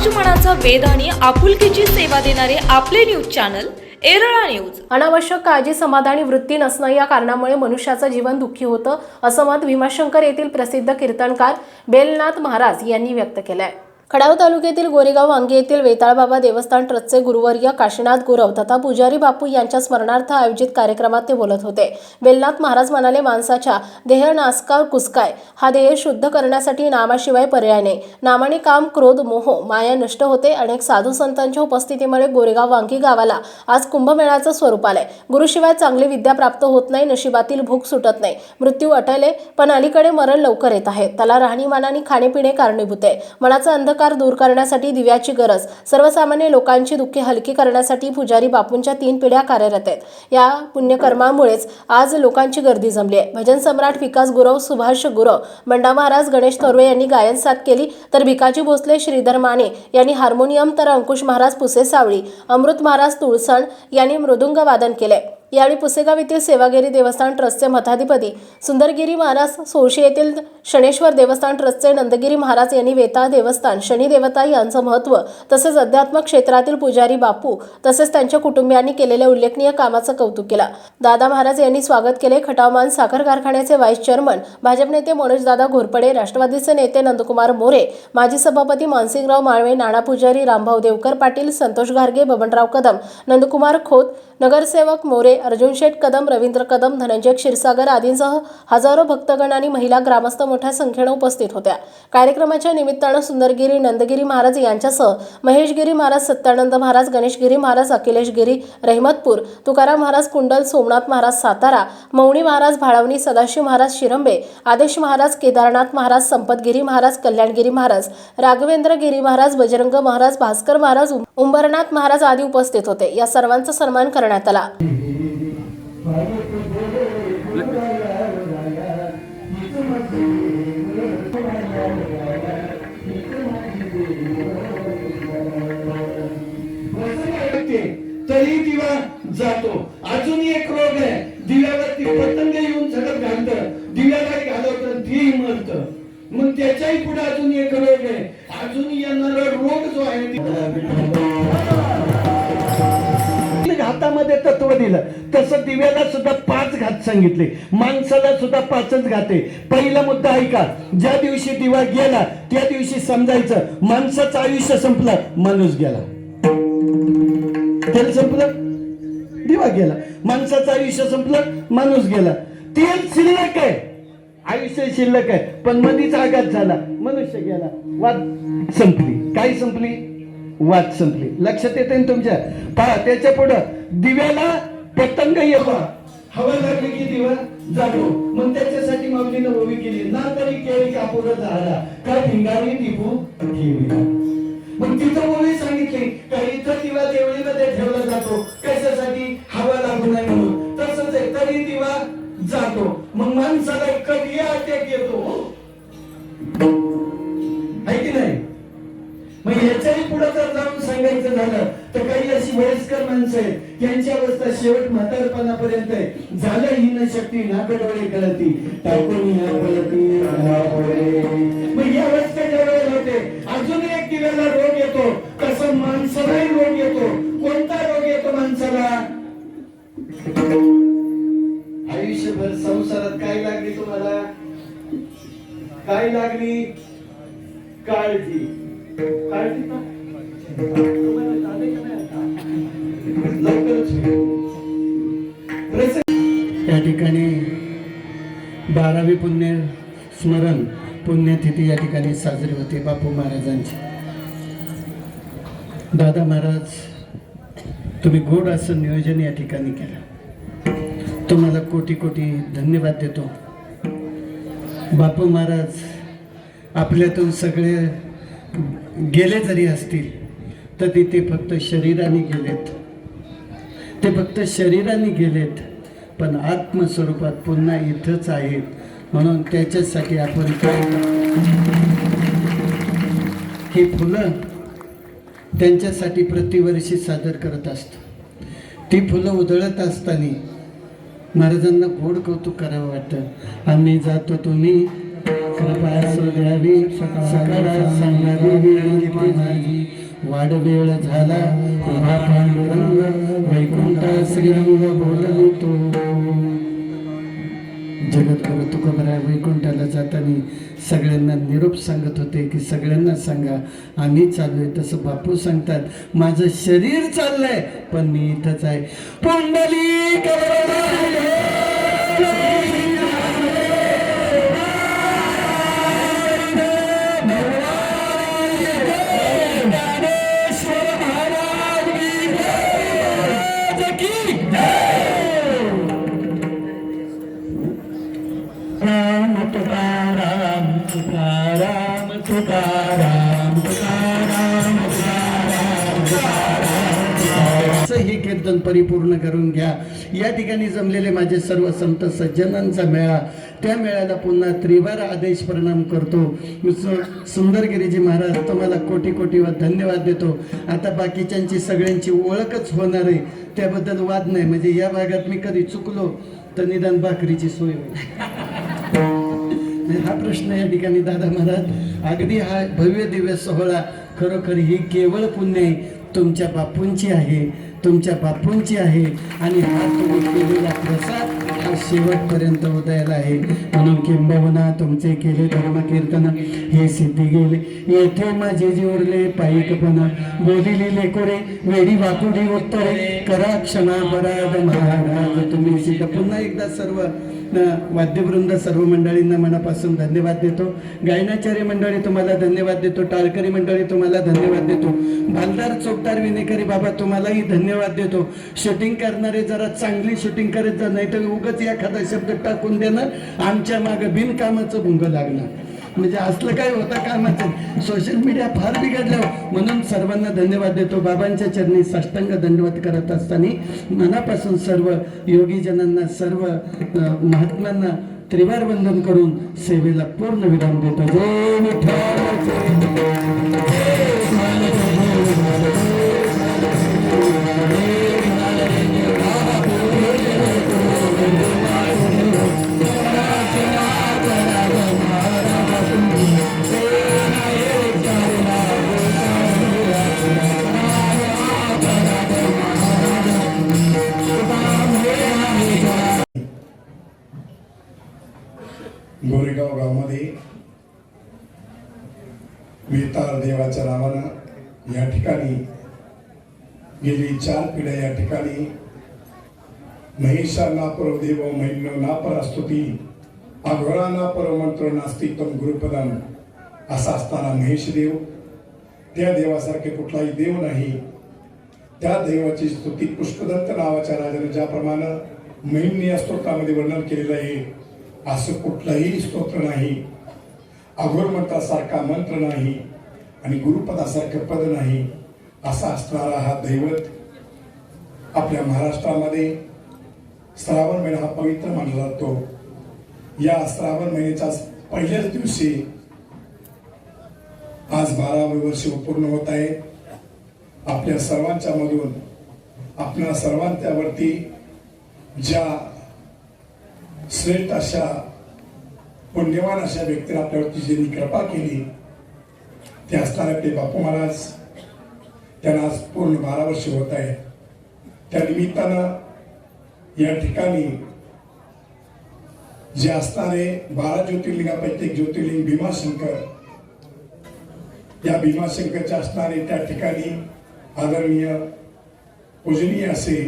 समाजमनाचा वेध आणि आपुलकीची सेवा देणारे आपले न्यूज चॅनल एरळा न्यूज. अनावश्यक काळजी समाधानी वृत्ती नसणं या कारणामुळे मनुष्याचं जीवन दुःखी होतं असं मत भीमाशंकर येथील प्रसिद्ध कीर्तनकार बेलनाथ महाराज यांनी व्यक्त केलं आहे खडाव तालुक्यातील गोरेगाव वांगी येथील वेताळबाबा देवस्थान ट्रस्टचे गुरुवर्य काशीनाथ गुरव तथा पुजारी बापू यांच्या स्मरणार्थ आयोजित कार्यक्रमात ते बोलत होते. बेलनाथ महाराज म्हणाले माणसाच्या देह नासका कुसकाय. हा देह शुद्ध करण्यासाठी नामाशिवाय पर्याय नाही. नामाने काम क्रोध मोह माया नष्ट होते. अनेक साधू संतांच्या उपस्थितीमुळे गोरेगाव वांगी गावाला आज कुंभमेळ्याचं स्वरूप आलंय. गुरुशिवाय चांगली विद्या प्राप्त होत नाही नशिबातील भूक सुटत नाही. मृत्यू अटले पण अलीकडे मरण लवकर येत आहे. त्याला राहणीमानाने खाणेपिणे कारणीभूत आहे. मनाचा अंधकार दूर करण्यासाठी दिव्याची गरज सर्वसामान्य लोकांची दुःखे हलकी करण्यासाठी पुजारी बापूंच्या तीन पिढ्या कार्यरत आहेत. या पुण्यकर्मामुळेच आज लोकांची गर्दी जमली आहे. भजन सम्राट विकास गुरव सुभाष गुरव बंडा महाराज गणेश थोरवे यांनी गायन साथ केली. तर भिकाजी भोसले श्रीधर माने यांनी हार्मोनियम तर अंकुश महाराज पुसे सावळी अमृत महाराज तुळसण यांनी मृदुंग वादन केले यावेळी पुसेगाव येथील सेवागिरी देवस्थान ट्रस्टचे मठाधिपती सुंदरगिरी महाराज सोळशी येथील शनेश्वर देवस्थान ट्रस्टचे नंदगिरी महाराज यांनी वेताळ देवस्थान शनी देवता यांचं महत्त्व तसेच अध्यात्म क्षेत्रातील पुजारी बापू तसेच त्यांच्या कुटुंबियांनी केलेल्या उल्लेखनीय कामाचं कौतुक केलं. दादा महाराज यांनी स्वागत केले खटावमान साखर कारखान्याचे व्हाईस चेअरमन भाजप नेते मनोजदादा घोरपडे राष्ट्रवादीचे नेते नंदकुमार मोरे माजी सभापती मानसिंगराव माळवे नाना पुजारी रामभाऊ देवकर पाटील संतोष घारगे बबनराव कदम नंदकुमार खोत नगरसेवक मोरे अर्जुन शेठ कदम रवींद्र कदम धनंजय क्षीरसागर आदींसह हजारो भक्तगण आणि महिला ग्रामस्थ मोठ्या संख्येनं उपस्थित होत्या. कार्यक्रमाच्या निमित्तानं सुंदरगिरी नंदगिरी महाराज यांच्यासह महेशगिरी महाराज सत्यानंद महाराज गणेशगिरी महाराज अखिलेशगिरी रहिमतपूर तुकाराम महाराज कुंडल सोमनाथ महाराज सातारा मौणी महाराज भाळवणी सदाशिव महाराज शिरंबे आदेश महाराज केदारनाथ महाराज संपतगिरी महाराज कल्याणगिरी महाराज राघवेंद्र गिरी महाराज बजरंग महाराज भास्कर महाराज उंबरनाथ महाराज आदी उपस्थित होते. या सर्वांचा सन्मान करण्यात आला. तरी दिवा जातो. अजून एक रोग आहे. दिव्यावरती पतंग येऊन सगळं घालत. दिव्यावर घालवत. ती मरत मग त्याच्याही पुढे अजून एक रोग आहे. केलं. तसं दिव्याला सुद्धा पाच घात सांगितले. माणसाला सुद्धा पाचच घाते. पहिला मुद्दा ऐका. ज्या दिवशी दिवा गेला त्या दिवशी समजायचं. माणसाचं आयुष्य संपलं माणूस गेला. तेल संपलं? दिवा गेला. माणसाचं आयुष्य संपलं माणूस गेला. तेल शिल्लक आहे. आयुष्य शिल्लक आहे. पण मधीच आघात झाला. मनुष्य गेला. वाद संपली. काय संपली? वाद संपली. लक्षात येते ना तुमच्या? पहा त्याच्या पुढं दिव्याला पतंग येवा. हवा लागली की दिवा जातो मग त्याच्यासाठी माऊलीनं उभी केली. ना तरी केळी कापूर झाला का भिंगारी टिपू ठेवी मग तिथं मुली सांगितली का इथं दिवा देवळीमध्ये ठेवला जातो. कशासाठी? हवा लागू नये म्हणून. तसंच आहे तरी दिवा जातो. मग माणसाला कधी अटॅक येतो? आहे की नाही? मग याच्याही पुढे जर जाऊन सांगायचं झालं. तर काही अशी वयस्कर माणसं आहेत त्यांची अवस्था शेवट म्हातारपणापर्यंत आहे. झालं ही न शक्ती नाकडोळे कळती. टाकून या पळती बारावी पुण्य स्मरण पुण्यतिथी या ठिकाणी साजरी होते. बापू महाराजांची. दादा महाराज तुम्ही गोड असं नियोजन या ठिकाणी केलं. तुम्हाला कोटी कोटी धन्यवाद देतो. बापू महाराज आपल्यातून सगळे गेले जरी असतील तर तिथे फक्त शरीराने गेलेत. ते फक्त शरीराने गेलेत. पण आत्मस्वरूपात पुन्हा इथंच आहेत म्हणून त्याच्यासाठी आपण काय ही फुलं त्यांच्यासाठी प्रतिवर्षी सादर करत असतो. ती फुलं उधळत असताना महाराजांना गोड कौतुक करावं वाटतं. आम्ही जातो तुम्ही कृपा सोडावी सकाळ सांगावी माझी वेळ झाला. उभा पांडुरंग वैकुंठ श्रीरंग बोलतो जगद्गुरु तुकोबराय वैकुंठाला जाताना. सगळ्यांना निरोप सांगत होते की सगळ्यांना सांगा आम्ही चाललोय तसं बापू सांगतात. माझं शरीर चाललंय पण मी इथंच आहे. पुंडली हे परिपूर्ण करून घ्या. या ठिकाणी जमलेले माझे सर्व संत सज्जनांचा मेळा त्या मेळ्याला पुन्हा त्रिवार आदेश प्रणाम करतो. सुंदरगिरीजी महाराज तुम्हाला कोटी कोटी वा धन्यवाद देतो. आता बाकीच्यांची सगळ्यांची ओळखच होणार आहे. त्याबद्दल वाद नाही. म्हणजे या भागात मी कधी चुकलो तर निदान भाकरीची सोय होईल. हा प्रश्न या ठिकाणी दादा महाराज अगदी हा भव्य दिव्य सोहळा खरोखर ही केवळ पुण्य तुमच्या बापूंची आहे. तुमच्या बापूंची आहे आणि हा तुम्ही केलेला प्रसाद हा शेवटपर्यंत उदयाला आहे. म्हणून किंबहुना तुमचे केले धर्मकीर्तन. हे सिद्धी गेले. येथे माझे जेवरले पायिकपण बोलिले लेकोरे वेडी वाकुडी उत्तरे. करा क्षमा पराध महाराज. तुम्ही सिद्ध पुन्हा एकदा सर्व वाद्यवृंद सर्व मंडळींना मनापासून धन्यवाद देतो. गायनाचार्य मंडळी तुम्हाला धन्यवाद देतो. टाळकरी मंडळी तुम्हाला धन्यवाद देतो. भालदार चोपदार विनेकरी बाबा तुम्हालाही धन्यवाद देतो. शूटिंग करणारे जरा चांगली शूटिंग करत जा नाही तर उगच एखादा शब्द टाकून देणं आमच्या मागं बिनकामाचं भुंग लागणं. म्हणजे असलं काय होतं कामाचं. सोशल मीडिया फार बिघडलं. म्हणून सर्वांना धन्यवाद देतो. बाबांच्या चरणी साष्टांग दंडवत करत असताना मनापासून सर्व योगीजनांना सर्व महात्म्यांना त्रिवार वंदन करून सेवेला पूर्ण विराम देतो. जय विठ्ठल चार पिढ्या या ठिकाणी. महिषांना परदेव महिनो ना परास्तुती अघोरांना परमंत्र नास्तिकम गुरुपदम असा असताना महेशदेव त्या देवासारखे कुठलाही देव नाही. त्या देवाची स्तुती पुष्पदंत नावाच्या राजाने ज्याप्रमाणे महिनी या स्तोत्रामध्ये वर्णन केलेलं आहे असं कुठलंही स्तोत्र नाही. अघोर मंत्रासारखा मंत्र नाही आणि गुरुपदासारखं पद नाही असा असणारा हा दैवत आपल्या महाराष्ट्रामध्ये श्रावण महिना हा पवित्र मानला जातो. या श्रावण महिन्याच्या पहिल्याच दिवशी आज बारावे वर्ष पूर्ण होत आहे. आपल्या सर्वांच्या मधून आपल्या सर्वांच्यावरती ज्या श्रेष्ठ अशा पुण्यवान अशा व्यक्तीने आपल्यावरती ज्यांनी कृपा केली ते असणारे आपले बापू महाराज त्यांना आज पूर्ण बारा वर्ष होत आहे. त्या निमित्तानं या ठिकाणी जे असणारे बारा ज्योतिर्लिंगापैकी एक ज्योतिर्लिंग भीमाशंकर या भीमाशंकरच्या असणारे त्या ठिकाणी आदरणीय पूजनीय असे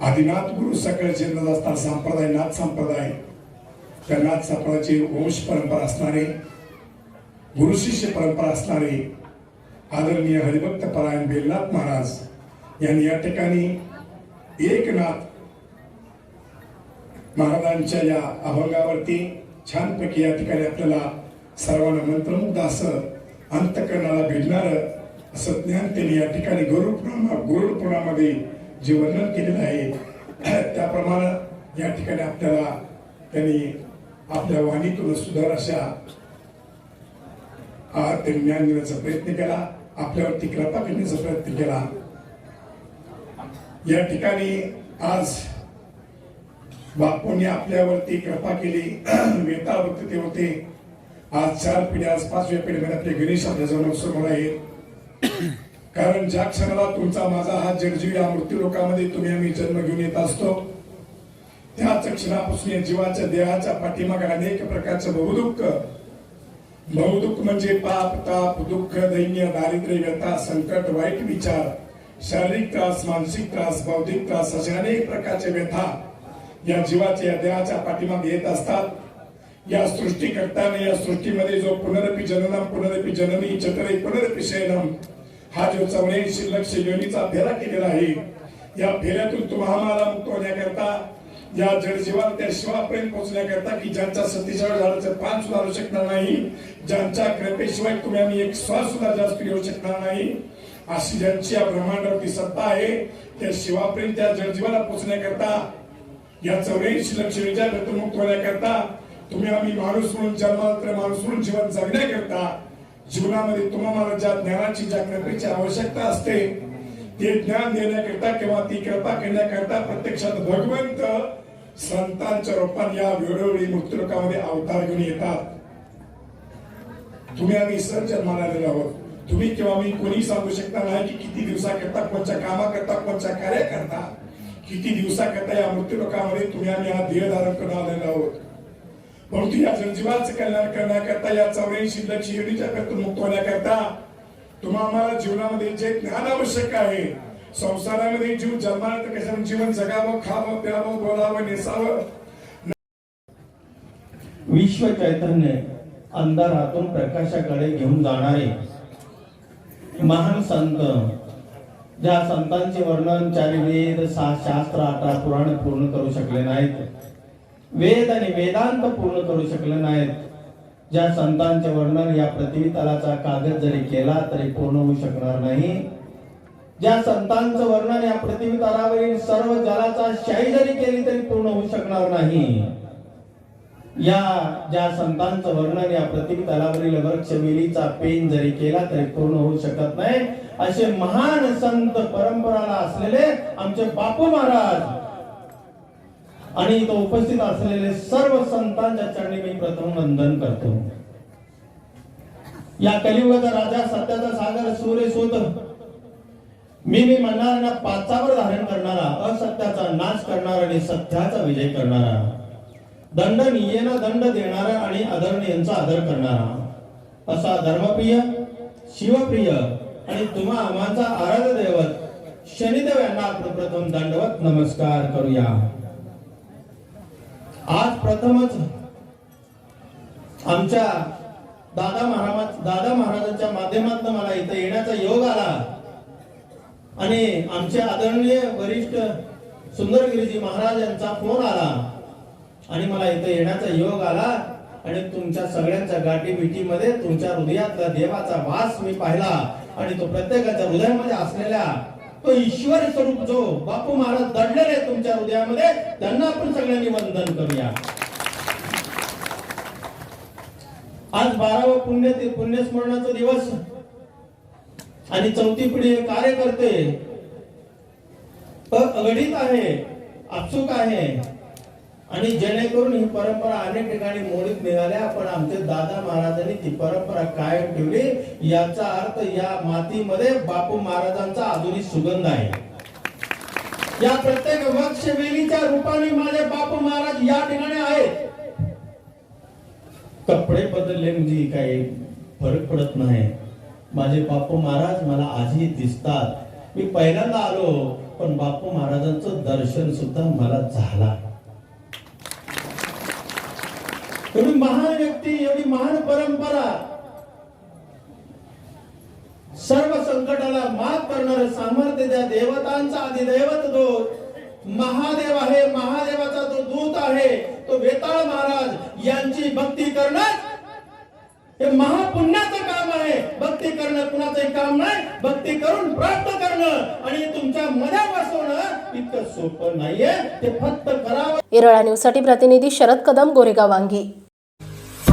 आदिनाथ गुरु सकाळचे नद असतात संप्रदाय नाथ संप्रदाय त्या नाथ संप्रदायाची वंश परंपरा असणारे गुरु शिष्य परंपरा असणारे आदरणीय हरिभक्त परायण बेलनाथ महाराज यांनी या ठिकाणी एकनाथ महाराजांच्या या अभंगावरती छानपैकी या ठिकाणी आपल्याला सर्वांना मंत्रमुग्ध असं अंतकरणाला भिडणार असं ज्ञान त्यांनी या ठिकाणी गरुडपुराणा गरुडपुराणामध्ये जे वर्णन केलेलं आहे त्याप्रमाणे या ठिकाणी आपल्याला त्यांनी आपल्या वाणीतून सुधार अशा त्यांनी ज्ञान देण्याचा प्रयत्न केला आपल्यावरती कृपा करण्याचा प्रयत्न केला. या ठिकाणी आज बापूंनी आपल्यावरती कृपा केली. वेता वक्त ते होते. आज चार पिढ्या आज पाचव्या पिढीमध्ये आपले गणेश आपल्या जवळ समोर आहेत. कारण ज्या क्षणाला तुमचा माझा हा जगजीव या मृत्यू लोकांमध्ये तुम्ही आम्ही जन्म घेऊन येत असतो त्याच क्षणापासून या जीवाच्या देहाच्या पाठीमागे अनेक प्रकारचं बहुदुःख. बहुदुःख म्हणजे पाप ताप दुःख दैन्य दारिद्र्य व्यथा संकट वाईट विचार. शारीरिक त्रास मानसिक त्रास बौद्धिक त्रास असे अनेक प्रकारचे व्यथा या जीवाच्या या देहाच्या पाठीमागे येत असतात. या सृष्टीकर्त्याने या सृष्टीमध्ये जो पुनरपी जननम पुनरपी जननी चतरे पुनरपी शयनम हा जो चौऱ्याऐंशी लक्ष योनीचा फेरा केलेला आहे या फेऱ्यातून तुम्हाला मुक्त होण्याकरता या जडजीवाला त्या शिवापर्यंत पोहोचण्याकरता की ज्यांच्या सतीच्या झाडाचं पान सुद्धा आणू शकणार नाही ज्यांच्या कृपेशिवाय तुम्ही आम्ही एक श्वास सुद्धा जास्त घेऊ शकणार नाही अशी ज्यांची या ब्रह्मांडावरती सत्ता आहे त्या शिवापर्यंत त्या जडजीवाला पोचण्याकरता या चौऱ्याऐंशी लक्ष विचार व्यक्तमुक्त होण्याकरता तुम्ही आम्ही माणूस म्हणून जन्माला तर माणूस म्हणून जीवन जगण्याकरता जीवनामध्ये तुम्हाला ज्या ज्ञानाची ज्या कृपेची आवश्यकता असते ते ज्ञान देण्याकरता किंवा ती कृपा करण्याकरता प्रत्यक्षात भगवंत संतांच्या रूपाने या वेळोवेळी मृत्यूलोकामध्ये अवतार घेऊन येतात. तुम्ही आम्ही सर जन्माला आलेलो आहोत. तुम्ही किंवा मी कोणी सांगू शकता नाही की किती दिवसाकरता कोणत्या कामाकरता कोणत्या कार्याकरता किती दिवसाकरता या मृत्यूलोकामध्ये तुम्ही आम्ही हा ध्येय धारण करून आलेलो आहोत. परंतु या जनजीवाचं कल्याण करण्याकरता या चौऱ्याऐंशी लक्ष योनीच्या करता मुक्त होण्याकरता तुम्हाला जीवनामध्ये जे ज्ञान आवश्यक आहे संसारामध्ये जीव जन्माला तर जीवन जगावं खावं प्यावं बोलावं नेसावं. विश्व चैतन्य अंधारातून प्रकाशाकडे घेऊन जाणारे महान संत ज्या संतांचे वर्णन चारी वेद सहा शास्त्र अठरा पुराण पूर्ण करू शकले नाहीत. वेद आणि वेदांत पूर्ण करू शकले नाहीत. ज्या संतांचे वर्णन या पृथ्वी तलाचा कागद जरी केला तरी पूर्ण होऊ शकणार नाही. ज्या संतांचं वर्णन या पृथ्वी सर्व जलाचा शाही जरी केली तरी पूर्ण होऊ शकणार नाही. या ज्या संतांचं वर्णन या पृथ्वी तलावरील वृक्षवेलीचा पेन जरी केला तरी पूर्ण होऊ शकत नाही. असे महान संत परंपराला असलेले आमचे बापू महाराज आणि इथं उपस्थित असलेले सर्व संतांच्या चरणी मी प्रथम वंदन करतो. या कलियुगाचा राजा सत्याचा सागर सूर्य सुत. मी मी म्हणणाऱ्यांना पाचावर धारण करणारा असत्याचा नाश करणारा आणि सत्याचा विजय करणारा. दंड नियेना दंड देणारा आणि आदरणीयांचा आदर करणारा. असा धर्मप्रिय शिवप्रिय आणि तुम्हा आम्हाचा आराध्य दैवत शनिदेव यांना आपण प्रथम दंडवत नमस्कार करूया. आज प्रथमच आमच्या दादा महाराज दादा महाराजांच्या माध्यमातून मला इथे येण्याचा योग आला. आणि आमचे आदरणीय वरिष्ठ सुंदरगिरीजी महाराज यांचा फोन आला. आणि मला इथे येण्याचा योग आला आणि तुमच्या सगळ्यांच्या गाठी मध्ये तुमच्या हृदयातला देवाचा वास मी पाहिला. आणि तो प्रत्येकाच्या हृदयामध्ये असलेल्या तो ईश्वर स्वरूप जो बापू महाराज दडलेले तुमच्या हृदयामध्ये त्यांना आपण सगळ्यांनी वंदन करूया. आज बारावा पुण्य पुण्यस्मरणाचा दिवस. आणि चौथी पिढी कार्य करते. अगणित आहे अपसूक आहे. आणि जेणेकरून ही परंपरा अनेक ठिकाणी मोडीत निघाल्या पण आमचे दादा महाराजांनी ती परंपरा कायम ठेवली. याचा अर्थ या मातीमध्ये बापू महाराजांचा अजूनही सुगंध आहे. या प्रत्येक वक्षवेलीच्या रूपाने माझे बापू महाराज या ठिकाणी आहेत. कपडे बदलले म्हणजे काही फरक पडत नाही. माझे बापू महाराज मला आजही दिसतात. मी पहिल्यांदा आलो पण बापू महाराजांचं दर्शन सुद्धा मला झाला. एवढी महान व्यक्ती एवढी महान परंपरा. सर्व संकटाला मात करणार सामर्थ्य त्या देवतांचा अधिदैवत जो महादेव आहे महादेवाचा जो दूत आहे तो वेताळ महाराज यांची भक्ती करणं हे महापुण्याचं काम आहे. भक्ती करणं कुणाचंही काम नाही. भक्ती करून प्राप्त करणं आणि तुमच्या मध्या बसवणं इतकं सोपं नाहीये. ते फक्त करावं. येरळा न्यूजसाठी प्रतिनिधी शरद कदम गोरेगाव वांगी.